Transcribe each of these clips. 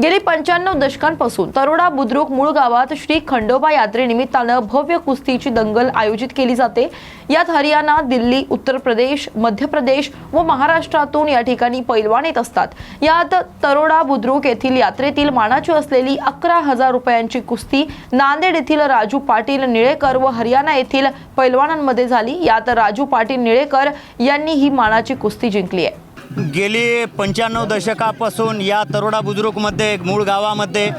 गेली पंच्याण्णव दशकांपासून तरोडा बुद्रुक मूळ गावात श्री खंडोबा यात्रेनिमित्तानं भव्य कुस्तीची दंगल आयोजित केली जाते. यात हरियाणा दिल्ली उत्तर प्रदेश मध्य प्रदेश व महाराष्ट्रातून या ठिकाणी पैलवान येत असतात. यात तरोडा बुद्रुक येथील यात्रेतील मानाची असलेली अकरा हजार रुपयांची कुस्ती नांदेड येथील राजू पाटील निळेकर व हरियाणा येथील पैलवानांमध्ये झाली. यात राजू पाटील निळेकर यांनी ही मानाची कुस्ती जिंकली आहे. गेली पंच्याण्णव दशकापासून या तरोडा बुजुर्गमध्ये मूळ गावामध्ये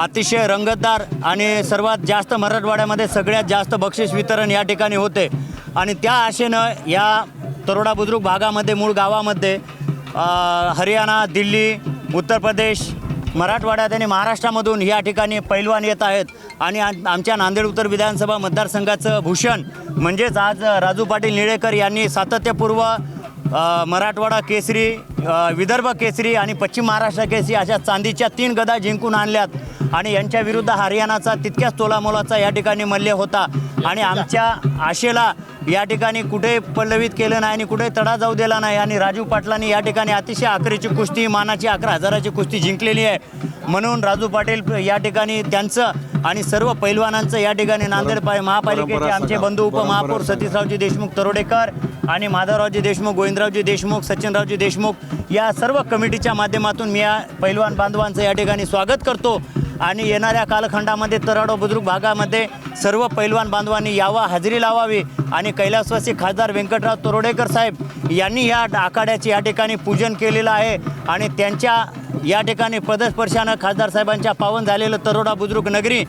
अतिशय रंगतदार आणि सर्वात जास्त मराठवाड्यामध्ये सगळ्यात जास्त बक्षीस वितरण या ठिकाणी होते. आणि त्या आशेनं या तरोडा बुद्रुक भागामध्ये मूळ गावामध्ये हरियाणा दिल्ली उत्तर प्रदेश मराठवाड्यात आणि महाराष्ट्रामधून या ठिकाणी पैलवान येत आहेत. आणि आमच्या नांदेड उत्तर विधानसभा मतदारसंघाचं भूषण म्हणजेच आज राजू पाटील निळेकर यांनी सातत्यपूर्व मराठवाडा केसरी विदर्भ केसरी आणि पश्चिम महाराष्ट्र केसरी अशा चांदीच्या तीन गदा जिंकून आणल्यात. आणि यांच्या विरुद्ध हरियाणाचा तितक्याच तोलामोलाचा या ठिकाणी मल्य होता. आणि आमच्या आशेला या ठिकाणी कुठे पल्लवित केलं नाही आणि कुठे तडा जाऊ दिला नाही. आणि राजू पाटलांनी या ठिकाणी अतिशय आखरीची कुस्ती मानाची अकरा हजाराची कुस्ती जिंकलेली आहे. म्हणून राजू पाटील या ठिकाणी त्यांचं आणि सर्व पैलवानांचं या ठिकाणी नांदेड पा- महापालिकेचे आमचे बंधू उपमहापौर सतीशरावजी देशमुख तरोडेकर आणि माधवरावजी देशमुख गोविंदरावजी देशमुख सचिनरावजी देशमुख या सर्व कमिटीच्या माध्यमातून मी या पैलवान बांधवांचं या ठिकाणी स्वागत करतो. आणि येणाऱ्या कालखंडामध्ये तराडो बुद्रुक भागामध्ये सर्व पैलवान बांधवांनी यावा हजेरी लावावी आणि कैलासवासी खासदार व्यंकटराव तोरडेकर साहेब यांनी या आखाड्याचे या ठिकाणी पूजन केलेलं आहे आणि त्यांच्या या ठिकाणी पदस्पर्शानं खासदार साहेबांच्या पावन झालेलं तरोडा बुद्रुक नगरी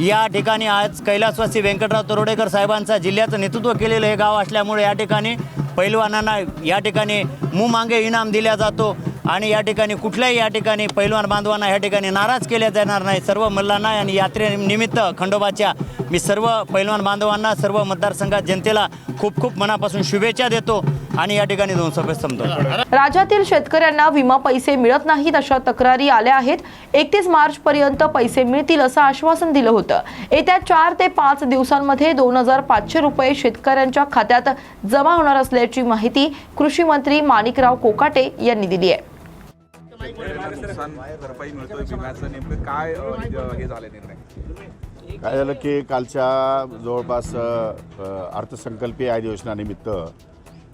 या ठिकाणी आज कैलासवासी व्यंकटराव तरोडेकर साहेबांचा जिल्ह्याचं नेतृत्व केलेलं हे गाव असल्यामुळे या ठिकाणी पैलवानांना या ठिकाणी मुमांगे इनाम दिला जातो. आणि या ठिकाणी कुठल्याही या ठिकाणी पैलवान बांधवांना या ठिकाणी नाराज केल्या जाणार नाही. सर्व मल्लांना आणि यात्रेनिमित्त खंडोबाच्या मी सर्व पैलवान बांधवांना सर्व मतदारसंघात जनतेला खूप खूप मनापासून शुभेच्छा देतो आणि या ठिकाणी दोन सभेत समजतो राज्यातील शेतकऱ्यांना विमा पैसे मिळत नाहीत अशा तक्रारी आल्या आहेत. एकतीस मार्च पर्यंत पैसे मिळतील असं आश्वासन दिलं होतं. येत्या चार ते पाच दिवसांमध्ये दोन हजार पाचशे रुपये शेतकऱ्यांच्या खात्यात जमा होणार असल्याची माहिती कृषी मंत्री माणिकराव कोकाटे यांनी दिली आहे. नुकसान भरपाई मिळतोय विम्याचं नेमकं काय अ, हे झालं निर्णय? काय झालं की कालच्या जवळपास अ, अर्थसंकल्पीय अधिवेशनानिमित्त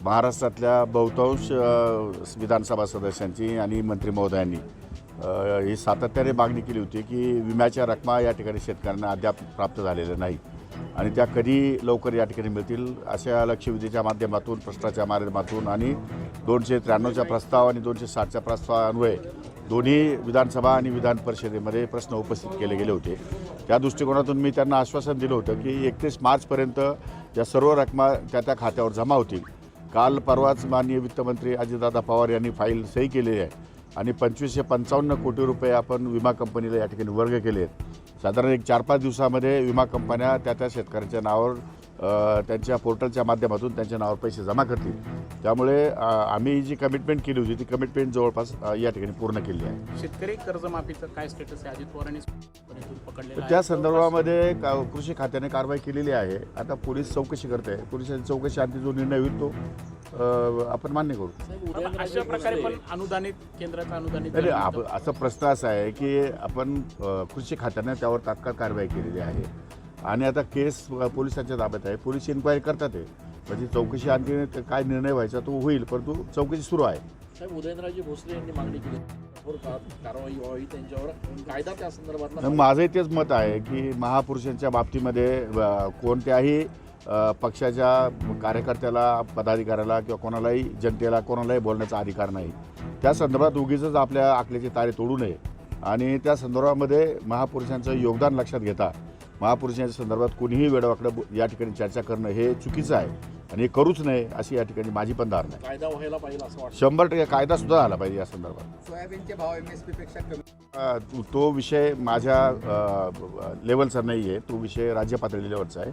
महाराष्ट्रातल्या बहुतांश अ, विधानसभा सदस्यांची आणि मंत्री महोदयांनी अ, ही सातत्याने मागणी केली होती की विम्याच्या रकमा या ठिकाणी शेतकऱ्यांना अद्याप प्राप्त झालेल्या नाही आणि त्या कधी लवकर या ठिकाणी मिळतील अशा लक्षवेधीच्या माध्यमातून प्रश्नाच्या माध्यमातून आणि दोनशे त्र्याण्णवच्या प्रस्ताव आणि दोनशे साठच्या प्रस्तावान्वये दोन्ही विधानसभा आणि विधान परिषदेमध्ये प्रश्न उपस्थित केले गेले होते. त्या दृष्टिकोनातून मी त्यांना आश्वासन दिलं होतं की एकतीस मार्चपर्यंत या सर्व रकमा त्या त्या खात्यावर जमा होतील. काल परवाच माननीय वित्तमंत्री अजितदादा पवार यांनी फाईल सही केलेली आहे आणि पंचवीसशे पंचावन्न कोटी रुपये आपण विमा कंपनीला या ठिकाणी वर्ग केले आहेत. साधारण एक चार पाच दिवसामध्ये विमा कंपन्या त्या त्या शेतकऱ्यांच्या नावावर त्यांच्या पोर्टलच्या माध्यमातून त्यांच्या नावावर पैसे जमा करतील. त्यामुळे आम्ही जी कमिटमेंट केली होती ती कमिटमेंट जवळपास या ठिकाणी पूर्ण केली आहे. शेतकरी कर्जमाफीचं काय स्टेटस आहे? अजित पवारांनी. त्या संदर्भामध्ये का कृषी खात्याने कारवाई केलेली आहे. आता पोलीस चौकशी करते पोलिसांची चौकशी आणखी जो निर्णय होईल तो अ, आपण मान्य करू. आता अशा प्रकारे पण अनुदानित केंद्राचं अनुदानित नाही आप- असा प्रश्न असा आहे की आपण अ, कृषी खात्याने त्यावर तात्काळ कारवाई केलेली आहे. आणि आता केस अ, पोलिसांच्या ताब्यात आहे. पोलीस इन्क्वायरी करतात आहे म्हणजे चौकशी आणखी ते काय निर्णय व्हायचा तो होईल परंतु चौकशी सुरू आहे. साहेब उदयनराजे भोसले यांनी मागणी केली. कठोर का- कारवाई व्हावी त्यांच्यावर. कायदा त्या संदर्भातला माझंही तेच मत आहे की महापुरुषांच्या बाबतीमध्ये अ, कोणत्याही पक्षाच्या कार्यकर्त्याला पदाधिकाऱ्याला किंवा कोणालाही जनतेला कोणालाही बोलण्याचा अधिकार नाही. त्या संदर्भात उगीच आपल्या आकल्याचे तारे तोडू नये. आणि त्या संदर्भामध्ये महापुरुषांचं योगदान लक्षात घेता. महापुरुषांच्या संदर्भात कुणीही वेळवाकडं या ठिकाणी चर्चा करणं हे चुकीचं आहे. आणि हे करूच नये अशी या ठिकाणी माझी पण धारणा आहे. कायदा व्हायला पाहिजे असं वाटतं. शंभर टक्के कायदा सुद्धा झाला पाहिजे या संदर्भात. सोयाबीनचे भाव एम एस पी पेक्षा कमी. अ, तो- तो विषय माझ्या अ, लेवलचा नाही आहे. तो विषय राज्य पातळी लेवलचा आहे.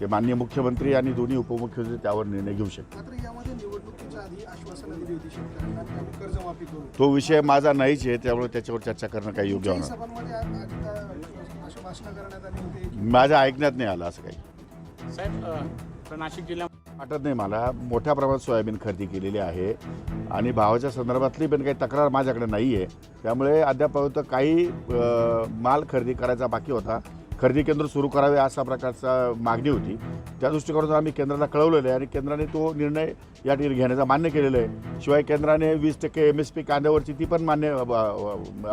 ते माननीय मुख्यमंत्री आणि दोन्ही उपमुख्यमंत्री त्यावर निर्णय घेऊ शकतात मात्र यामध्ये निवडणुकीच्या आधी आश्वासनं दिली होती शेतकऱ्यांना की आम्ही कर्जमाफी करू. तो विषय माझा नाहीच आहे त्यामुळे त्याच्यावर चर्चा करणं काही योग्य काही होणार सभांमध्ये आज- आज अशी भाषणं करण्यात आली होती. की माझ्या ऐकण्यात नाही आलं असं काही. साहेब अ, नाशिक जिल्ह्यात वाटत नाही मला. मोठ्या प्रमाणात सोयाबीन खरेदी केलेली आहे. आणि भावाच्या संदर्भातली पण काही तक्रार माझ्याकडे नाही आहे त्यामुळे अद्यापर्यंत काही माल खरेदी करायचा बाकी होता. खरेदी केंद्र सुरू करावे अशा प्रकारचा मागणी होती. त्या दृष्टिकोनातून आम्ही केंद्राला कळवलेलं आहे आणि केंद्राने तो निर्णय या ठिकाणी घेण्याचा मान्य केलेला आहे. शिवाय केंद्राने वीस टक्के एम एस पी कांद्यावरची ती पण मान्य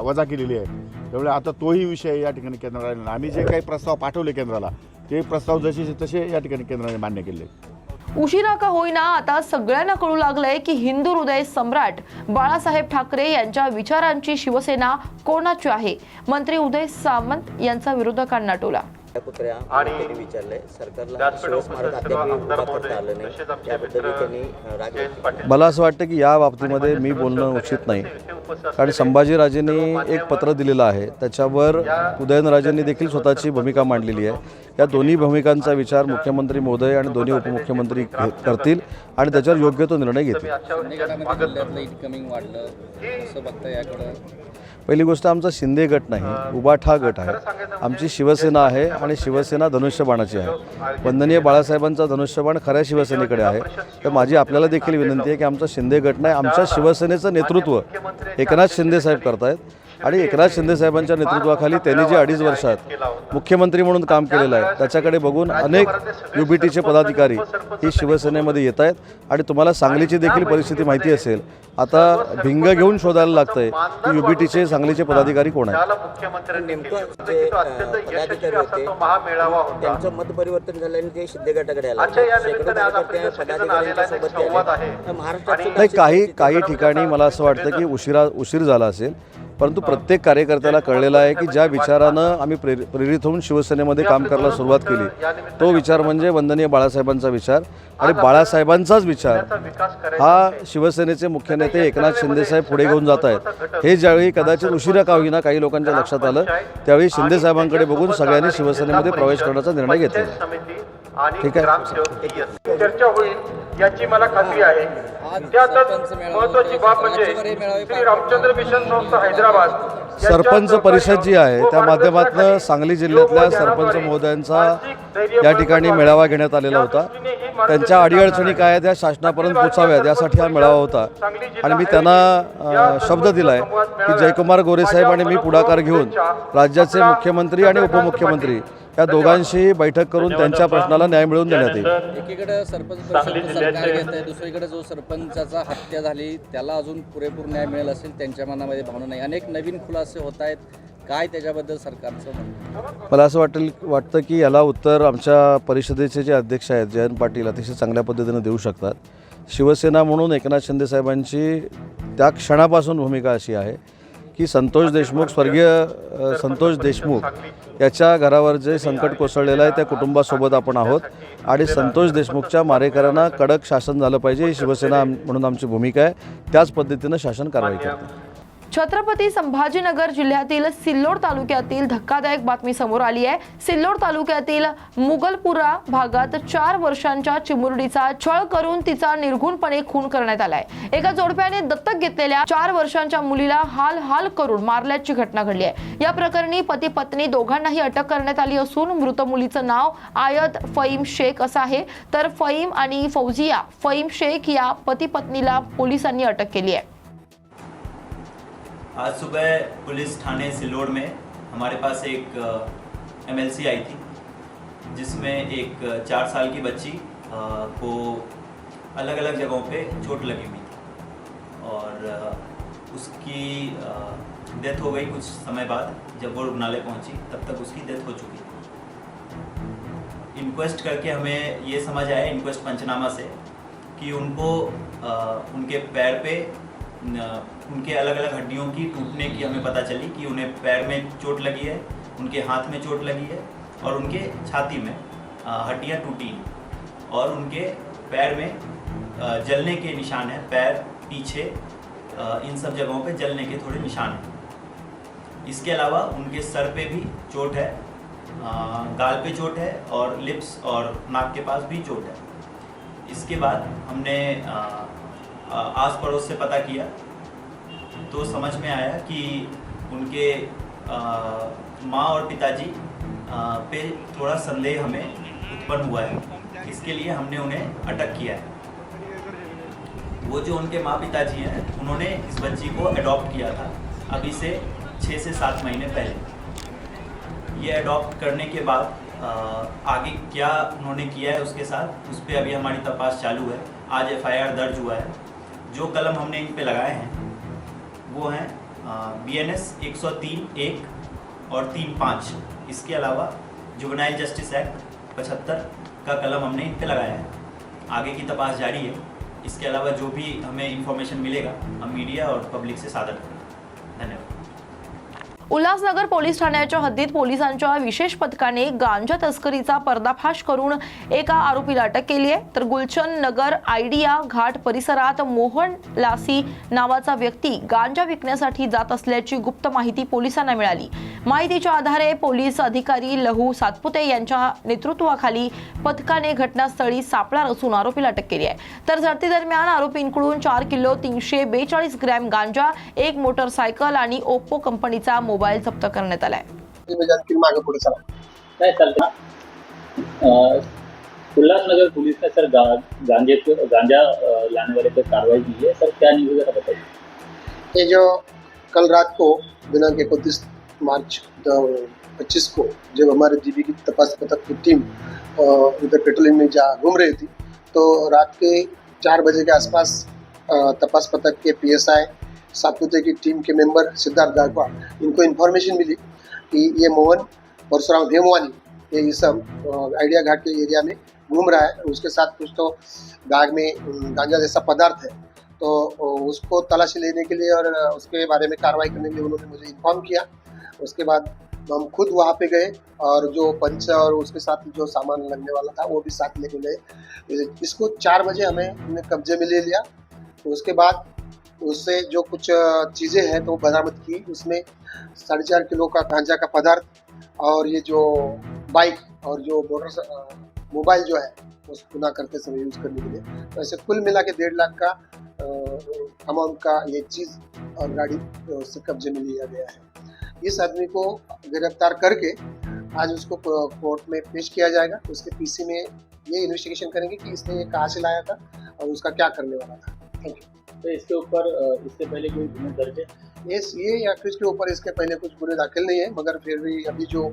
वजा केलेली आहे. त्यामुळे आता तोही विषय या ठिकाणी केंद्राला आम्ही जे काही प्रस्ताव पाठवले केंद्राला ते प्रस्ताव जसे तसे या ठिकाणी केंद्राने मान्य केले. उशिरा का होईना आता सगळ्यांना कळू लागलंय की हिंदू हृदय सम्राट बाळासाहेब ठाकरे यांच्या विचारांची शिवसेना कोणाची आहे? मंत्री उदय सामंत यांचा विरोधकांना टोला त्यांनी विचारलंय. सरकारला शिवस्मारक अद्याप उभा करता आलं नाही. त्याबद्दल त्यांनी अ, राग व्यक्त केला. मला असं वाटतं की या बाबतीमध्ये मी बोलणं उचित नाही. कारण संभाजीराजेंनी एक पत्र दिलेलं आहे. त्याच्यावर उदयनराजेंनी देखील स्वतःची भूमिका मांडलेली आहे. या दोन्ही भूमिकांचा विचार मुख्यमंत्री महोदय आणि दोन्ही उपमुख्यमंत्री करतील आणि त्याच्यावर योग्य तो निर्णय घेतील. पहिली गोष्ट आमचा शिंदे गट नाही उबाठा गट आहे. आमची शिवसेना आहे आणि शिवसेना धनुष्यबाणाची आहे. वंदनीय बाळासाहेबांचा धनुष्यबाण खऱ्या शिवसेनेकडे आहे. तर माझी आपल्याला देखील विनंती आहे की आमचा शिंदे गट नाही आमच्या शिवसेनेचं नेतृत्व एकनाथ शिंदे साहेब करतायत. आणि एकनाथ शिंदे साहेबांच्या नेतृत्वाखाली त्यांनी जे अडीच वर्षात मुख्यमंत्री म्हणून काम केलेलं आहे त्याच्याकडे बघून अनेक यू बी टीचे पदाधिकारी ही शिवसेनेमध्ये येत आहेत. आणि तुम्हाला सांगलीची देखील परिस्थिती माहिती असेल आता भिंग घेऊन शोधायला लागतंय की यू बी टीचे सांगलीचे पदाधिकारी कोण आहेत? नेमकं जे अ, पदाधिकारी होते त्यांचं मत परिवर्तन झाल्याने ते शिंदे गटाकडे आले. शेकडो कार्यकर्ते पदाधिकाऱ्यांच्या सोबत ते आले. तर महाराष्ट्रात सुद्धा नाही काही काही ठिकाणी मला असं वाटतं की उशिरा उशीर झाला असेल. परंतु प्रत्येक कार्यकर्त्याला कळलेलं आहे की ज्या विचारानं आम्ही प्रेर प्रेरित होऊन शिवसेनेमध्ये काम करायला सुरुवात केली तो विचार म्हणजे वंदनीय बाळासाहेबांचा विचार आणि बाळासाहेबांचाच विचार. हा शिवसेनेचे मुख्य नेते एकनाथ शिंदेसाहेब पुढे घेऊन जात आहेत. हे ज्यावेळी कदाचित उशिरा का होईना काही लोकांच्या लक्षात आलं त्यावेळी शिंदेसाहेबांकडे बघून सगळ्यांनी शिवसेनेमध्ये प्रवेश करण्याचा निर्णय घेतला ठीक आहे. चर्चा होईल याची मला खात्री आहे. त्यातच महत्वाची बाब म्हणजे श्री रामचंद्र मिशन संस्था हैदराबाद. सरपंच परिषद जी आहे त्या माध्यमातून सांगली जिल्ह्यातल्या सरपंच महोदयांचा या ठिकाणी मेळावा घेण्यात आलेला होता. त्यांच्या अडीअडचणी काय आहेत त्या शासनापर्यंत पोचाव्यात यासाठी हा मेळावा होता. आणि मी त्यांना शब्द दिला आहे की जयकुमार गोरे साहेब आणि मी पुढाकार घेऊन राज्याचे मुख्यमंत्री आणि उपमुख्यमंत्री या दोघांशी बैठक करून त्यांच्या प्रश्नाला न्याय मिळवून देण्यात येईल. एकीकडे सरपंच परिषद सरकार घेत आहे दुसरीकडे जो सरपंचाचा हत्या झाली त्याला अजून पुरेपूर न्याय मिळेल असेल त्यांच्या मनामध्ये भावना नाही. अनेक नवीन खुलासे होत आहेत. काय त्याच्याबद्दल सरकारचं म्हणणं? मला असं वाटेल वाटतं की याला उत्तर आमच्या परिषदेचे जे अध्यक्ष आहेत जयंत पाटील अतिशय चांगल्या पद्धतीनं देऊ शकतात. शिवसेना म्हणून एकनाथ शिंदे साहेबांची त्या क्षणापासून भूमिका अशी आहे की संतोष देशमुख स्वर्गीय संतोष देशमुख याच्या घरावर जे संकट कोसळलेलं आहे त्या कुटुंबासोबत आपण आहोत. आणि संतोष देशमुखच्या मारेकऱ्यांना कडक शासन झालं पाहिजे ही शिवसेना म्हणून आमची भूमिका आहे. त्याच पद्धतीनं शासन कारवाई करते. छत्रपती संभाजीनगर जिल्ह्यातील सिल्लोड तालुक्यातील धक्कादायक बातमी समोर आली आहे. सिल्लोड तालुक्यातील मुगलपुरा भागात चार वर्षांच्या चिमुरडीचा छळ करून तिचा निर्घुणपणे खून करण्यात आलाय. एका जोडप्याने दत्तक घेतलेल्या चार वर्षांच्या मुलीला हाल हाल करून मारल्याची घटना घडली आहे. या प्रकरणी पती पत्नी दोघांनाही अटक करण्यात आली असून मृत मुलीचं नाव आयत फईम शेख असं आहे. तर फईम आणि फौजिया फईम शेख या पती पत्नीला पोलिसांनी अटक केली आहे. आज सुबह पुलिस थाने सिल्लोड में हमारे पास एक एमएलसी आई थी जिसमें एक चार साल की बच्ची को अलग अलग जगहों पे चोट लगी हुई थी। और उसकी डेथ हो गई कुछ समय बाद जब वो रुग्णालय पहुँची तब तक उसकी डेथ हो चुकी थी। इंक्वेस्ट करके हमें ये समझ आया इंक्वेस्ट पंचनामा से कि उनको अ, उनके पैर पे उनके अलग अलग हड्डियों की टूटने की हमें पता चली कि उन्हें पैर में चोट लगी है, उनके हाथ में चोट लगी है और उनके छाती में हड्डियाँ टूटी और उनके पैर में जलने के निशान हैं। पैर पीछे इन सब जगहों पे जलने के थोड़े निशान हैं। इसके अलावा उनके सर पे भी चोट है गाल पे चोट है और लिप्स और नाक के पास भी चोट है। इसके बाद हमने आस पड़ोस से पता किया तो समझ में आया कि उनके माँ और पिताजी पे थोड़ा संदेह हमें उत्पन्न हुआ है। इसके लिए हमने उन्हें अटक किया है। वो जो उनके माँ पिताजी हैं, उन्होंने इस बच्ची को अडॉप्ट किया था, अभी से छः से सात महीने पहले। ये अडॉप्ट करने के बाद आगे क्या उन्होंने किया है उसके साथ, उस पर अभी हमारी तपास चालू है। आज एफआईआर दर्ज हुआ है। जो कलम हमने इन पे लगाए हैं, वो हैं बी एन एस एक सौ तीन एक और तीन पाँच। इसके अलावा जुबनाइल जस्टिस एक्ट पचहत्तर का कलम हमने इन पे लगाया है। आगे की तपास जारी है। इसके अलावा जो भी हमें इंफॉर्मेशन मिलेगा, हम मीडिया और पब्लिक से साझा करेंगे। धन्यवाद। उल्हासनगर पोलीस ठाण्याच्या हद्दीत पोलिसांच्या विशेष पथकाने गांजा तस्करीचा पर्दाफाश करून एका आरोपीला अटक केली आहे. तर गुलशन नगर आयडिया घाट परिसरात मोहन लासी नावाचा व्यक्ती गांजा विकण्यासाठी जात असल्याची गुप्त माहिती पोलिसांना मिळाली. माहितीच्या आधारे पोलीस अधिकारी लहू सातपुते यांच्या नेतृत्वाखाली पथकाने घटनास्थळी सापळा रचून आरोपीला अटक केली आहे. तर झडती दरम्यान आरोपींकडून चार किलो तीनशे बेचाळीस ग्रॅम गांजा एक मोटरसायकल आणि ओप्पो कंपनीचा मोबाईल जप्त करण्यात आलाय आणखी मागे पुढे काय चालतं उल्लासनगर पुलिस ने सर गांजे गांजा लाने वाले पर कार्रवाई की है। सर क्या न्यूज़ है बताइए। ये जो कल रात को दिनांक इकतीस मार्च पच्चीस को जब हमारे जीबी की तपास पथक की टीम इधर पेट्रोलिंग में जा घूम रही थी तो रात के चार बजे के आसपास तपास पथक के पीएसआई सातपुते की टीम के मेंबर सिद्धार्थ गायकवाड़, इनको इन्फॉर्मेशन मिली कि ये मोहन परशुराम हेमवानी ये सब आइडिया घाट के एरिया में घूम रहा है। उसके साथ कुछ तो बैग में गांजा जैसा पदार्थ है। तो उसको तलाशी लेने के लिए और उसके बारे में कार्रवाई करने के लिए उन्होंने मुझे इन्फॉर्म किया। उसके बाद हम खुद वहाँ पे गए और जो पंच और उसके साथ जो सामान लगने वाला था, वो भी साथ लेके गए। इसको चार बजे हमें कब्जे में ले लिया। तो उसके बाद उससे जो कुछ चीज़ें हैं तो बरामद की। उसमें साढ़े चार किलो का गांजा का पदार्थ और ये जो बाइक और जो मोटर मोबाइल जो है उस गुना करते समय यूज़ करने के लिए। तो ऐसे कुल मिला के डेढ़ लाख का अमाउंट का ये चीज़ और गाड़ी उससे कब्जे में लिया गया है। इस आदमी को गिरफ़्तार करके आज उसको कोर्ट में पेश किया जाएगा। उसके पीसी में ये इन्वेस्टिगेशन करेंगे कि इसने ये कहाँ से लाया था और उसका क्या करने वाला था। Thank you. तो इसके ऊपर इससे पहले कोई गुना दर्ज है? ये या फिर इसके ऊपर इसके पहले कुछ गुने दाखिल नहीं है, मगर फिर भी अभी जो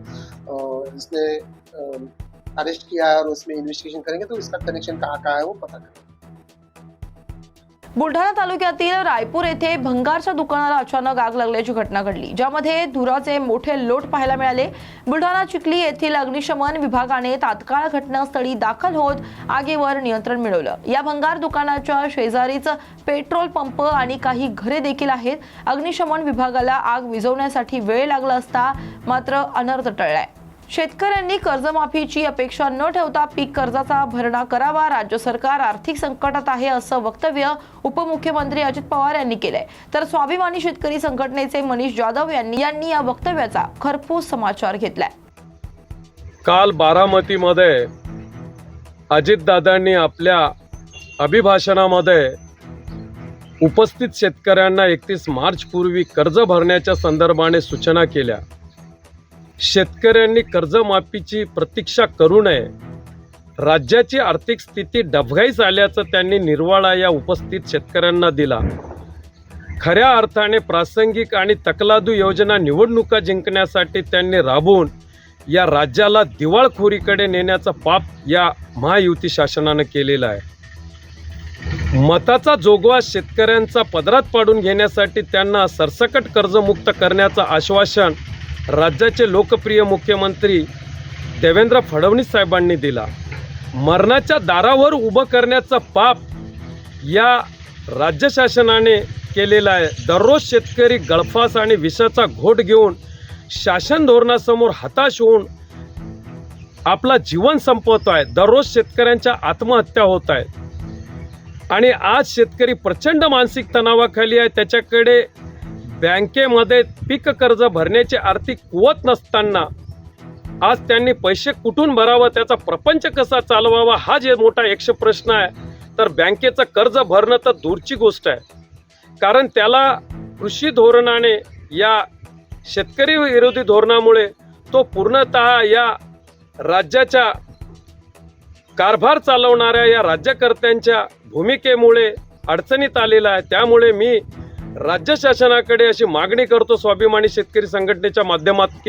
इसने अरेस्ट किया है और उसमें इन्वेस्टिगेशन करेंगे तो इसका कनेक्शन कहाँ कहाँ है वो पता करेंगे। बुलढाणा तालुक्यातील रायपूर येथे भंगारच्या दुकानाला अचानक आग लागल्याची घटना घडली ज्यामध्ये धुराचे मोठे लोट पाहायला मिळाले. बुलढाणा चिखली येथील अग्निशमन विभागाने तात्काळ घटनास्थळी दाखल होत आगीवर नियंत्रण मिळवलं. या भंगार दुकानाच्या शेजारीच पेट्रोल पंप आणि काही घरे देखील आहेत. अग्निशमन विभागाला आग विझवण्यासाठी वेळ लागला असता मात्र अनर्थ टळलाय. शेतकऱ्यांनी कर्जमाफीची अपेक्षा न ठेवता पीक कर्जाचा भरणा करावा. राज्य सरकार आर्थिक संकटात आहे असं वक्तव्य उपमुख्यमंत्री अजित पवार यांनी केलंय. तर स्वाभिमानी शेतकरी संघटनेचे मनीष जाधव यांनी यांनी या वक्तव्याचा खरपूस समाचार घेतलाय. काल बारामतीमध्ये अजितदादांनी आपल्या अभिभाषणामध्ये उपस्थित शेतकऱ्यांना एकतीस मार्च पूर्वी कर्ज भरण्याच्या संदर्भाने सूचना केल्या. शेतकऱ्यांनी कर्जमाफीची प्रतीक्षा करू नये. राज्याची आर्थिक स्थिती डबघाईस आल्याचं त्यांनी निर्वाळा या उपस्थित शेतकऱ्यांना दिला. खऱ्या अर्थाने प्रासंगिक आणि तकलादू योजना निवडणुका जिंकण्यासाठी त्यांनी राबवून या राज्याला दिवाळखोरीकडे नेण्याचं पाप या महायुती शासनानं केलेलं आहे. मताचा जोगवा शेतकऱ्यांचा पदरात पाडून घेण्यासाठी त्यांना सरसकट कर्जमुक्त करण्याचं आश्वासन राज्याचे लोकप्रिय मुख्यमंत्री देवेंद्र फडणवीस साहेबांनी दिला. मरणाच्या दारावर उभं करण्याचा पाप या राज्य शासनाने केलेला आहे. दररोज शेतकरी गळफास आणि विषाचा घोट घेऊन शासन धोरणासमोर हताश होऊन आपला जीवन संपवतो आहे दररोज शेतकऱ्यांच्या आत्महत्या होत आहेत आणि आज शेतकरी प्रचंड मानसिक तणावाखाली आहे. त्याच्याकडे बँकेमध्ये पीक कर्ज भरण्याची आर्थिक कुवत नसताना आज त्यांनी पैसे कुठून भरावं त्याचा प्रपंच कसा चालवावा हा जे मोठा यक्ष प्रश्न आहे तर बँकेचं कर्ज भरणं तर दूरची गोष्ट आहे. कारण त्याला कृषी धोरणाने या शेतकरी विरोधी धोरणामुळे तो पूर्णतः या राज्याच्या कारभार चालवणाऱ्या या राज्यकर्त्यांच्या भूमिकेमुळे अडचणीत आलेला आहे. त्यामुळे मी राज्य शासनाकडे अशी मागणी करतो स्वाभिमानी शेतकरी संघटनेच्या माध्यमात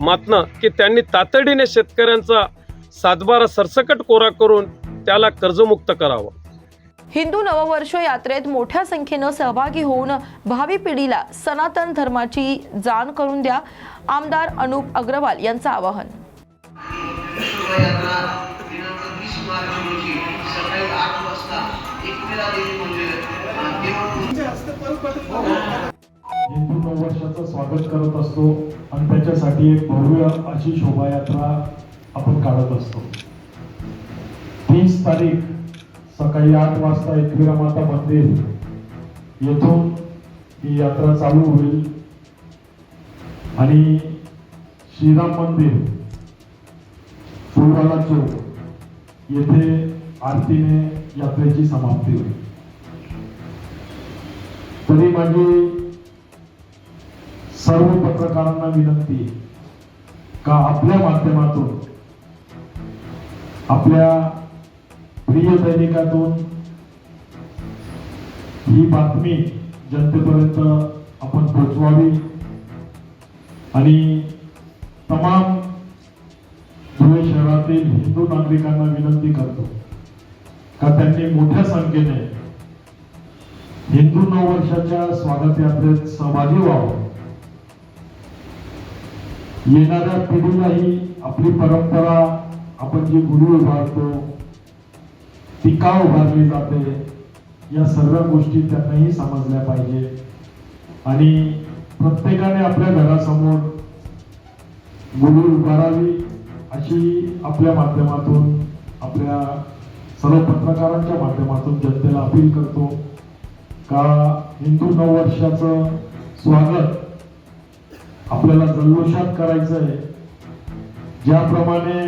मातनं की त्यांनी तातडीने शेतकऱ्यांचा सातबारा सरसकट कोरा करून त्याला कर्जमुक्त करावं. हिंदू नववर्ष यात्रेत मोठ्या संख्येनं सहभागी होऊन भावी पिढीला सनातन धर्माची जाण करून द्या आमदार अनुप अग्रवाल यांचं आवाहन. सकाळी आठ वाजता एकविरा देवी मंदिर हिंदू नववर्षाचं स्वागत करत असतो आणि त्याच्यासाठी एक भव्य अशी शोभायात्रा आपण काढत असतो. तीस तारीख सकाळी आठ वाजता एकविरा माता मंदिर येथून ही यात्रा चालू होईल. आणि श्रीराम मंदिर चौक येथे आरतीने यात्रेची समाप्ती होईल. तरी माझी सर्व पत्रकारांना विनंती का आपल्या माध्यमातून आपल्या प्रिय दैनिकातून ही बातमी जनतेपर्यंत आपण पोचवावी आणि तमाम धुळे शहरातील हिंदू नागरिकांना विनंती करतो का त्यांनी मोठ्या संख्येने हिंदू नववर्षाच्या स्वागत यात्रेत सहभागी व्हावं. येणाऱ्या पिढीलाही आपली परंपरा आपण जी गुरु उभारतो ती का उभारली जाते या सर्व गोष्टी त्यांनाही समजल्या पाहिजे. आणि प्रत्येकाने आपल्या घरासमोर गुरु उभारावी अशी आपल्या माध्यमातून आपल्या सर्व पत्रकारांच्या माध्यमातून जनतेला अपील करतो. का हिंदू नववर्षाचं स्वागत आपल्याला जल्लोषात करायचं आहे ज्याप्रमाणे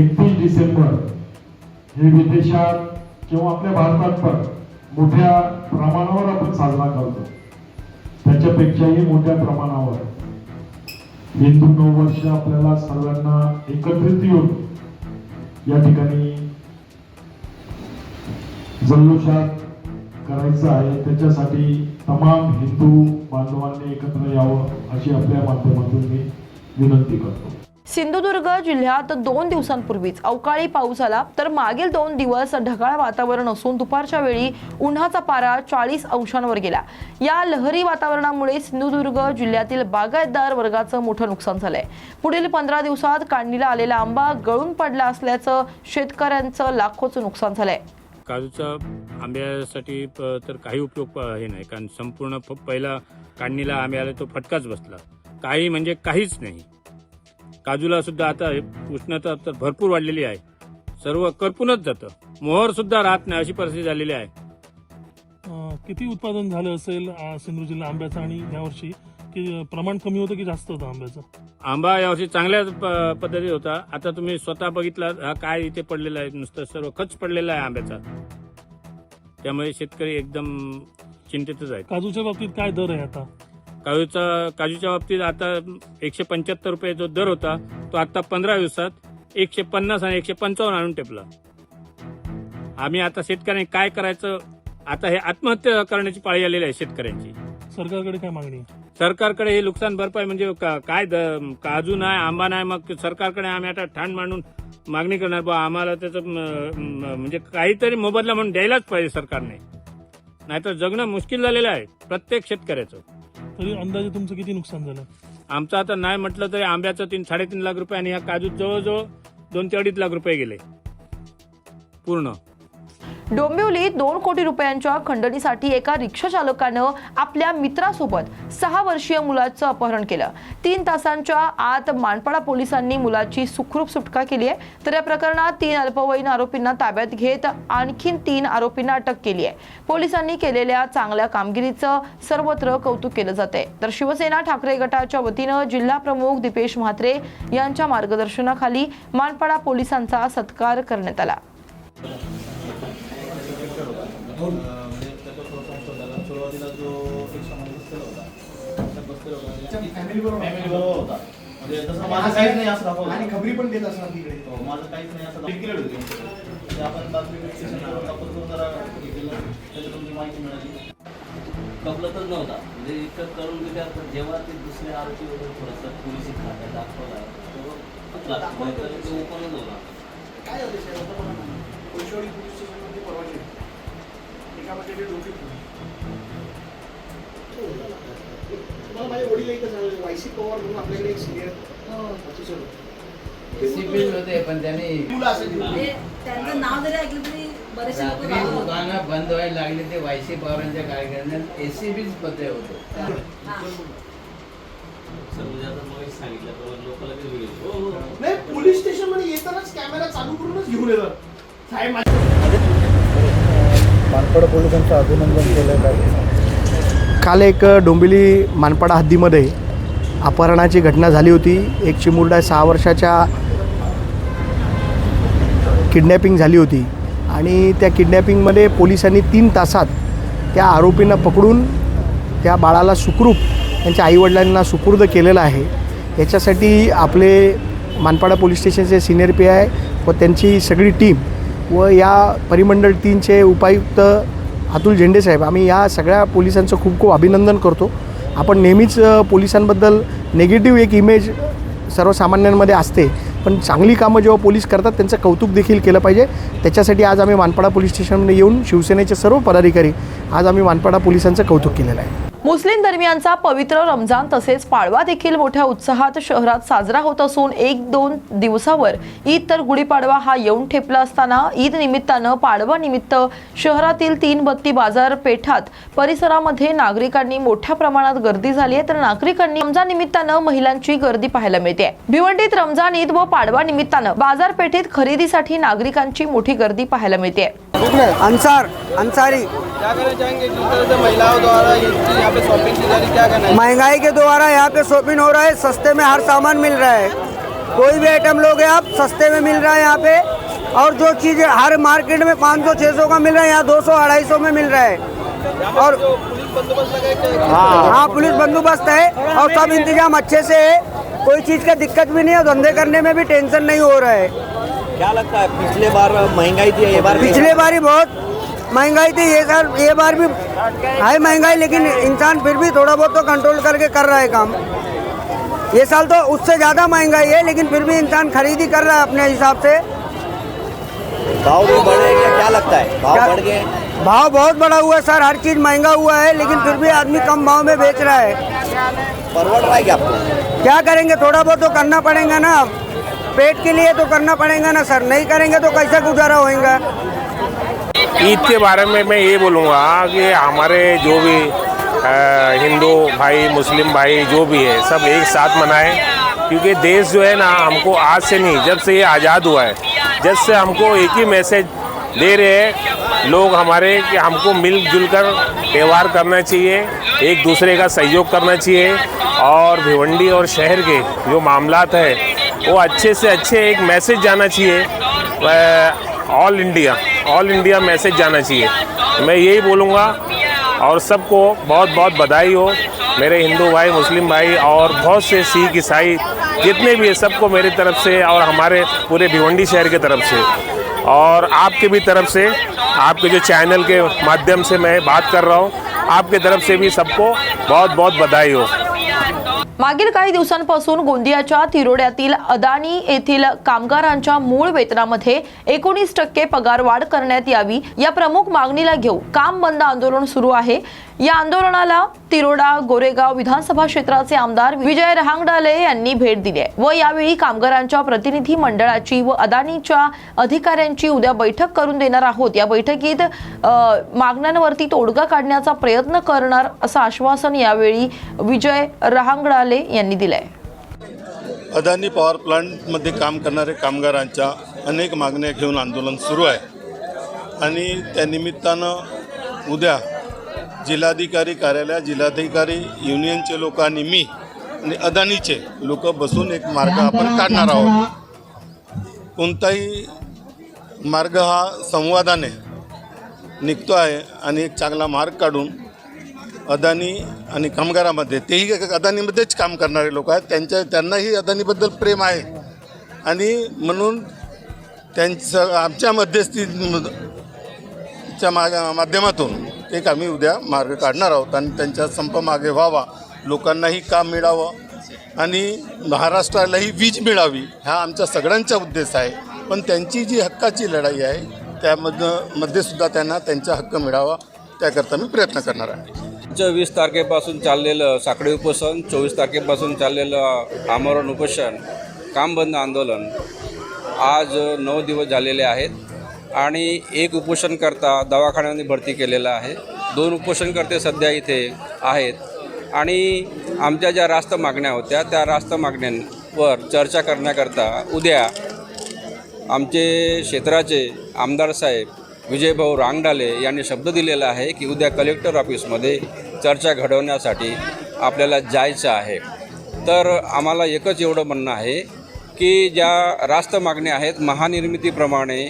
एकतीस डिसेंबर हे विदेशात किंवा आपल्या भारतात पण मोठ्या प्रमाणावर आपण साजरा करतो. त्याच्यापेक्षाही मोठ्या प्रमाणावर हिंदू नववर्ष आपल्याला सर्वांना एकत्रित येऊन या ठिकाणी जल्लोषात करायचं आहे. त्याच्यासाठी तमाम हिंदू बांधवांनी एकत्र यावं अशी आपल्या माध्यमातून मी विनंती करतो. सिंधुदुर्ग जिल्ह्यात दोन दिवसांपूर्वीच अवकाळी पाऊस आला. तर मागील दोन दिवस ढगाळ वातावरण असून दुपारच्या वेळी उन्हाचा पारा चाळीस अंशांवर गेला. या लहरी वातावरणामुळे सिंधुदुर्ग जिल्ह्यातील बागायतदार वर्गाचं मोठं नुकसान झालंय. पुढील पंधरा दिवसात काढणीला आलेला आंबा गळून पडला असल्याचं शेतकऱ्यांचं लाखोचं नुकसान झालंय. काजूचा आंब्यासाठी तर काही उपयोग हे नाही. कारण संपूर्ण पहिला काढणीला आंब्याला तो फटकाच बसला. काही म्हणजे काहीच नाही. काजूला सुद्धा आता हे उष्णता तर भरपूर वाढलेली आहे. सर्व करपूनच जातं. मोहर सुद्धा राहत नाही अशी परिस्थिती झालेली आहे. किती उत्पादन झालं असेल सिंधू जिल्हा आंब्याचं आणि यावर्षी? की प्रमाण कमी होतं की जास्त होतं आंब्याचं? आंबा यावर्षी चांगल्या प- पद्धतीत होता. आता तुम्ही स्वतः बघितला हा काय इथे पडलेला आहे नुसतं सर्व खच पडलेला आहे आंब्याचा. त्यामुळे शेतकरी एकदम चिंतेतच आहेत. काजूच्या बाबतीत काय दर आहे आता? काजूचा काजूच्या बाबतीत आता एकशे पंच्याहत्तर रुपये जो दर होता तो आता पंधरा दिवसात एकशे पन्नास आणि एकशे पंचावन्न आणून टेपला. आम्ही आता शेतकऱ्यांनी काय करायचं आता हे आत्महत्या करण्याची पाळी आलेली आहे शेतकऱ्यांची. सरकारकडे काय मागणी आहे? सरकारकडे हे नुकसान भरपाई म्हणजे का- काय द- काजू नाही आंबा नाही मग सरकारकडे आम्ही आता ठाण मांडून मागणी करणार. बा आम्हाला त्याचं म- म- म्हणजे काहीतरी मोबदला म्हणून द्यायलाच पाहिजे सरकारने. नाहीतर जगणं मुश्किल झालेलं आहे प्रत्येक शेतकऱ्याचं. तरी अंदाजे तुमचं किती नुकसान झालं? आमचं आता नाही म्हटलं तरी आंब्याचं तीन साडेतीन लाख रुपये आणि ह्या काजू जवळजवळ दोन ते अडीच लाख रुपये गेले. पूर्ण. डोंबिवलीत दोन कोटी रुपयांच्या खंडणीसाठी एका रिक्षाचालकानं आपल्या मित्रासोबत सहा वर्षीय मुलाचं अपहरण केलं. तीन तासांच्या आत मानपाडा पोलिसांनी मुलाची सुखरूप सुटका केली आहे. तर या प्रकरणात तीन अल्पवयीन आरोपींना ताब्यात घेत आणखीन तीन आरोपींना अटक केली आहे. पोलिसांनी केलेल्या चांगल्या कामगिरीचं सर्वत्र कौतुक केलं जाते तर शिवसेना ठाकरे गटाच्या वतीनं जिल्हा प्रमुख दीपेश म्हात्रे यांच्या मार्गदर्शनाखाली मानपाडा पोलिसांचा सत्कार करण्यात आला. सुरुवातीला जो एक समाज बसलेला होता बसलेला होता फॅमिली बरोबर होता. माझं काहीच नाही असं दाखवलं. आणि खबरी पण देत असणार तिकडे. माझं काहीच नाही असं केलं होतं ते आपण बातमी स्टेशनवर दाखवतो जरा हे केलं. त्याच्यातून ती माहिती मिळाली. कपलतच नव्हता. म्हणजे इतकं करून की त्यात जेव्हा ते दुसरे आरोपी वगैरे थोडंसं पोलिसी खात्यात दाखवला ते ओपनच होता काय साहेब? आता एकामध्ये ते दोघे तुम्हाला माझ्या वडील एकच सांगितलं वायसी पवार म्हणून आपल्याकडे एक सिनियर ऑफिसर होते होते पण त्यांनी मुलं असायची त्यांचं नाव जरी ऐकलं तरी बरेचसे लोक रात्री दुकानं बंद व्हायला लागले ते वायसी पवारांच्या कार्यक्रमात एसीबीच पत्रे होते. सर म्हणजे. हो, हो. नाही पोलीस स्टेशनमध्ये येतानाच कॅमेरा चालू करूनच घेऊन येतात. साहेब मानपाडा पोलिसांचं अभिनंदन केलं काल एक डोंबिवली मानपाडा हद्दीमध्ये अपहरणाची घटना झाली होती. एक चिमुरडा सहा वर्षाच्या किडनॅपिंग झाली होती. आणि त्या किडनॅपिंगमध्ये पोलिसांनी तीन तासात त्या आरोपींना पकडून त्या बाळाला सुखरूप त्यांच्या आईवडिलांना सुपूर्द केलेलं आहे. याच्यासाठी आपले मानपाडा पोलीस स्टेशनचे सिनियर पी आय व त्यांची सगळी टीम व या परिमंडळ तीनचे उपायुक्त अतुल झेंडे साहेब आम्ही या सगळ्या पोलिसांचं खूप खूप अभिनंदन करतो. आपण नेहमीच पोलिसांबद्दल निगेटिव्ह एक इमेज सर्वसामान्यांमध्ये असते पण चांगली कामं जेव्हा पोलीस करतात त्यांचं कौतुक देखील केलं पाहिजे. त्याच्यासाठी आज आम्ही मानपाडा पोलीस स्टेशनमध्ये येऊन शिवसेनेचे सर्व पदाधिकारी आज आम्ही मानपाडा पोलिसांचं कौतुक केलेलं आहे. मुस्लिम धर्मियांचा पवित्र रमजान तसेच पाडवा देखील मोठ्या उत्साहात शहरात साजरा होत असून एक दोन दिवसावर ईद तर गुढीपाडवा हा येऊन ठेपला असताना ईद निमित्तानं पाडवा निमित्त शहरातील तीन बत्ती बाजारपेठात परिसरामध्ये नागरिकांनी मोठ्या प्रमाणात गर्दी झाली आहे. तर नागरिकांनी रमजान निमित्तानं महिलांची गर्दी पाहायला मिळते. भिवंडीत रमजान ईद व पाडवा निमित्तानं बाजारपेठेत खरेदीसाठी नागरिकांची मोठी गर्दी पाहायला मिळते. अंसार अंसारी महँगाई के द्वारा यहाँ पे शॉपिंग हो रहा है सस्ते में हर सामान मिल रहा है। कोई भी आइटम लोगे आप सस्ते में मिल रहा है यहाँ पे। और जो चीज़ हर मार्केट में पाँच 500 600 का मिल रहा है यहाँ दो 200 250 में मिल रहा है। और हाँ पुलिस बंदोबस्त है। और सब इंतज़ाम अच्छे से है। कोई चीज़ का दिक्कत भी नहीं है धंधे करने में भी टेंशन नहीं हो रहा है। क्या लगता है पिछले बार महँगाई थी ये बार पिछले बार ही बहुत महँगाई थी ये साल ये बार भी है महँगाई लेकिन इंसान फिर भी थोड़ा बहुत तो कंट्रोल करके कर रहा है काम। ये साल तो उससे ज़्यादा महँगाई है लेकिन फिर भी इंसान खरीदी कर रहा है अपने हिसाब से। भाव भी बढ़े क्या क्या लगता है? भाव बढ़ गए भाव बहुत बड़ा हुआ है सर हर चीज़ महँगा हुआ है लेकिन फिर भी आदमी कम भाव में बेच रहा है। परवड़ रहा है क्या आपको? क्या करेंगे? थोड़ा बहुत तो करना पड़ेगा ना। पेट के लिए तो करना पड़ेगा ना सर। नहीं करेंगे तो कैसे गुजारा होएगा? ईद के बारे में मैं ये बोलूँगा कि हमारे जो भी हिंदू भाई, मुस्लिम भाई, जो भी है, सब एक साथ मनाएँ। क्योंकि देश जो है ना, हमको आज से नहीं, जब से ये आज़ाद हुआ है, जब से हमको एक ही मैसेज दे रहे हैं, लोग हमारे कि हमको मिलजुल कर त्यौहार करना चाहिए, एक दूसरे का सहयोग करना चाहिए, और भिवंडी और शहर के जो मामलात है, वो अच्छे से अच्छे एक मैसेज जाना चाहिए all India all India message जाना चाहिए। मैं यही बोलूँगा और सबको बहुत बहुत बधाई हो, मेरे हिंदू भाई, मुस्लिम भाई और बहुत से सिख, ईसाई, जितने भी है, सबको मेरी तरफ़ से और हमारे पूरे भिवंडी शहर के तरफ़ से। और आपके भी तरफ़ से, आपके जो चैनल के माध्यम से मैं बात कर रहा हूँ, आपके तरफ़ से भी सबको बहुत बहुत बधाई हो। मागील काही दिवसांपासून गोंदियाच्या तिरोड्यातील अदानी येथील कामगारांच्या मूळ वेतनामध्ये एकोणीस टक्के पगारवाढ करण्यात यावी या प्रमुख मागणीला घेऊ काम बंद आंदोलन सुरू आहे. या आंदोलनाला तिरोडा गोरेगाव विधानसभा क्षेत्राचे आमदार विजय रहांगडाले यांनी भेट दिली आहे व यावेळी कामगारांच्या प्रतिनिधी मंडळाची व अदानीच्या अधिकाऱ्यांची उद्या बैठक करून देणार आहोत. या बैठकीत मागण्यांवरती तोडगा काढण्याचा प्रयत्न करणार असं आश्वासन यावेळी विजय रहांगडा रहांगडाले यांनी दिलंय. अदानी पॉवर प्लांटमध्ये काम करणारे कामगारांच्या अनेक मागण्या घेऊन आंदोलन सुरू आहे. आणि त्या निमित्तानं उद्या जिल्हाधिकारी कार्यालयात जिल्हाधिकारी युनियनचे लोक आणि मी आणि अदानीचे लोक बसून एक मार्ग आपण काढणार आहोत. कोणताही मार्ग हा संवादाने निघतो आहे आणि एक चांगला मार्ग काढून अदानी आणि कामगारामध्ये तेही अदानीमध्येच काम करणारे लोक आहेत. त्यांच्या त्यांनाही अदानीबद्दल प्रेम आहे. आणि म्हणून त्यांचं आमच्या मध्यस्थी च्या मा माध्यमातून एक आम्ही उद्या मार्ग काढणार आहोत आणि त्यांचा संप मागे व्हावा. लोकांनाही काम मिळावं आणि महाराष्ट्रालाही वीज मिळावी हा आमचा सगळ्यांचा उद्देश आहे. पण त्यांची जी हक्काची लढाई आहे त्यामधनं मध्ये सुद्धा त्यांना त्यांचा हक्क मिळावा त्याकरता मी प्रयत्न करणार आहे. वीस तारखेपासून चाललेलं साखळी उपोषण चोवीस तारखेपासून चाललेलं आमरण उपोषण काम बंद आंदोलन आज नऊ दिवस झालेले आहेत. आणि एक उपोषणकर्ता दवाखान्यामध्ये भरती केलेला आहे. दोन उपोषणकर्ते सध्या इथे आहेत. आणि आमच्या ज्या रास्त मागण्या होत्या त्या रास्त मागण्यांवर चर्चा करण्याकरता उद्या आमचे क्षेत्राचे आमदार साहेब विजयभाऊ रांगडाले यांनी शब्द दिलेला आहे की उद्या कलेक्टर ऑफिसमध्ये चर्चा घडवण्यासाठी आपल्याला जायचं आहे. तर आम्हाला एकच एवढं म्हणणं आहे की ज्या रास्त मागण्या आहेत महानिर्मितीप्रमाणे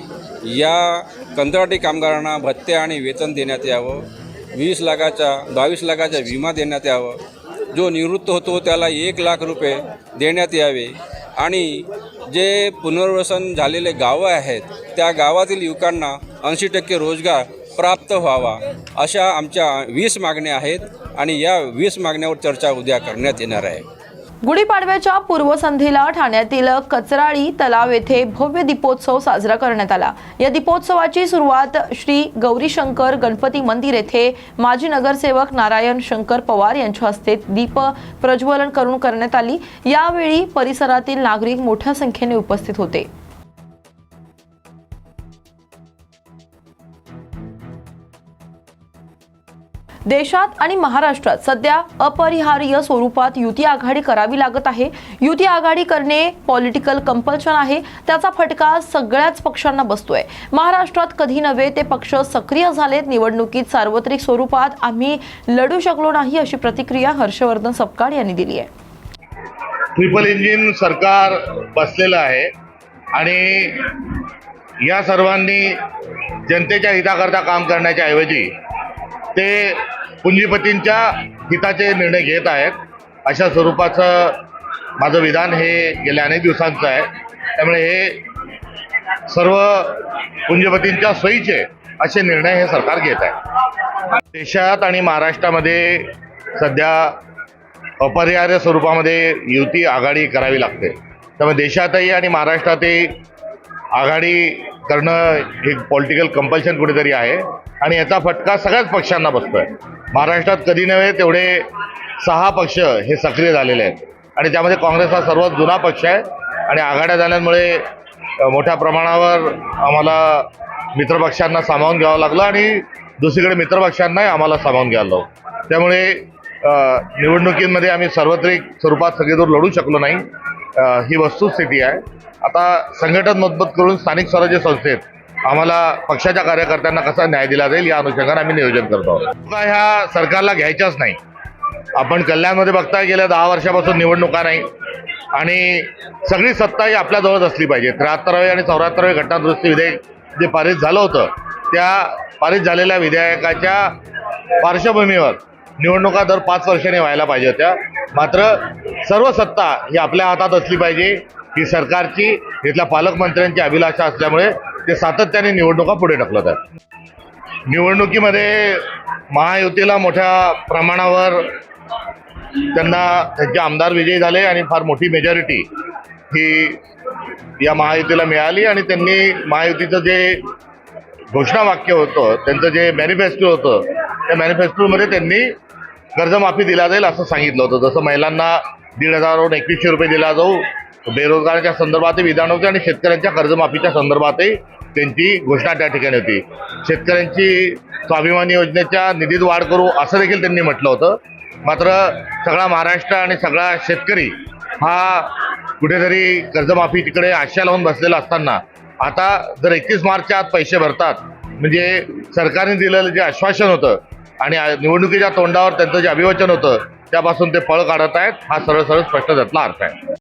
या कंत्राटी कामगारांना भत्ते आणि वेतन देण्यात यावं वीस लाखाचा बावीस लाखाचा विमा देण्यात यावं जो निवृत्त होतो त्याला एक लाख रुपये देण्यात यावे आणि जे पुनर्वसन झालेले गावं आहेत त्या गावातील युवकांना ऐंशी टक्के रोजगार प्राप्त व्हावा अशा आमच्या वीस मागण्या आहेत आणि या वीस मागण्यावर चर्चा उद्या करण्यात येणार आहे. गुढीपाडव्याच्या पूर्वसंध्येला ठाण्यातील कचराळी तलाव येथे भव्य दीपोत्सव साजरा करण्यात आला. या दीपोत्सवाची सुरुवात श्री गौरीशंकर गणपती मंदिर येथे माजी नगरसेवक नारायण शंकर पवार यांच्या हस्ते दीप प्रज्वलन करून करण्यात आली. यावेळी परिसरातील नागरिक मोठ्या संख्येने उपस्थित होते. देशात आणि महाराष्ट्रात सध्या अपरिहार्य स्वरूपात युती आघाडी करावी लागत आहे. युती आघाडी करणे पॉलिटिकल कंपल्शन आहे. त्याचा फटका सगळ्याच पक्षांना बसतोय. महाराष्ट्रात कधी नव्हे ते पक्ष सक्रिय झालेत. निवडणुकीत सार्वत्रिक स्वरूपात आम्ही लढू शकलो नाही अशी प्रतिक्रिया हर्षवर्धन सपकाळ यांनी दिली आहे. ट्रिपल इंजिन सरकार बसलेलं आहे. आणि या सर्वांनी जनतेच्या हिताकरता काम करण्याच्या ऐवजी ते पुंजीपतींच्या हिताचे निर्णय घेत आहेत. अशा स्वरूपाचं माझं विधान हे गेल्या अनेक दिवसांचं आहे. त्यामुळे हे सर्व पुंजीपतींच्या सोयीचे असे निर्णय हे सरकार घेत आहे. देशात आणि महाराष्ट्रामध्ये सध्या अपरिहार्य स्वरूपामध्ये युती आघाडी करावी लागते. त्यामुळे देशातही आणि महाराष्ट्रातही आघाडी करणं हे पॉलिटिकल कंपल्शन कुठेतरी आहे. आणि याचा फटका सगळ्याच पक्षांना बसतो आहे महाराष्ट्रात कधी नव्हे तेवढे सहा पक्ष हे सक्रिय झालेले आहेत. आणि त्यामध्ये काँग्रेस हा सर्वात जुना पक्ष आहे. आणि आघाड्या झाल्यामुळे मोठ्या प्रमाणावर आम्हाला मित्रपक्षांना सामावून घ्यावं लागलं आणि दुसरीकडे मित्रपक्षांनाही आम्हाला सामावून घ्यायला त्यामुळे निवडणुकीमध्ये आम्ही सार्वत्रिक स्वरूपात सगळीदूर लढू शकलो नाही. ही वस्तुस्थिती आहे. आता संघटन मजबूत करून स्थानिक स्वराज्य संस्थेत आम्हाला पक्षाच्या कार्यकर्त्यांना कसा न्याय दिला जाईल या अनुषंगाने आम्ही नियोजन करतो ह्या सरकारला घ्यायच्याच नाही. आपण कल्याणमध्ये बघताय गेल्या दहा वर्षापासून निवडणुका नाही. आणि सगळी सत्ता ही आपल्याजवळच असली पाहिजे. त्र्याहत्तरावे आणि चौऱ्याहत्तरावे घटनादुरुस्ती विधेयक जे पारित झालं होतं त्या पारित झालेल्या विधेयकाच्या पार्श्वभूमीवर निवडणुका दर पाच वर्षांनी व्हायला पाहिजे होत्या. मात्र सर्व सत्ता ही आपल्या हातात असली पाहिजे. ही सरकारची तिथल्या पालकमंत्र्यांची अभिलाषा असल्यामुळे ते सातत्याने निवडणुका पुढे ढकलत आहेत. निवडणुकीमध्ये महायुतीला मोठ्या प्रमाणावर त्यांना त्यांचे आमदार विजयी झाले आणि फार मोठी मेजॉरिटी ही या महायुतीला मिळाली आणि त्यांनी महायुतीचं जे घोषणावाक्य होतं त्यांचं जे मॅनिफेस्टो होतं त्या मॅनिफेस्टोमध्ये त्यांनी कर्जमाफी दिला जाईल असं सांगितलं होतं. जसं महिलांना दीड हजारवरून एकवीसशे रुपये दिला जाऊ बेरोजगाराच्या संदर्भातही विधान होते आणि शेतकऱ्यांच्या कर्जमाफीच्या संदर्भातही त्यांची घोषणा त्या ठिकाणी होती. शेतकऱ्यांची स्वाभिमानी योजनेच्या निधीत वाढ करू असं देखील त्यांनी म्हटलं होतं. मात्र सगळा महाराष्ट्र आणि सगळा शेतकरी हा कुठेतरी कर्जमाफी तिकडे आशा लावून बसलेला असताना आता जर एकतीस मार्चच्या आत पैसे भरतात म्हणजे सरकारने दिलेलं जे आश्वासन होतं आणि निवडणुकीच्या तोंडावर त्यांचं जे अभिवचन होतं त्यापासून ते पळ काढत आहेत हा सरळ सरळ स्पष्ट त्यातला अर्थ आहे.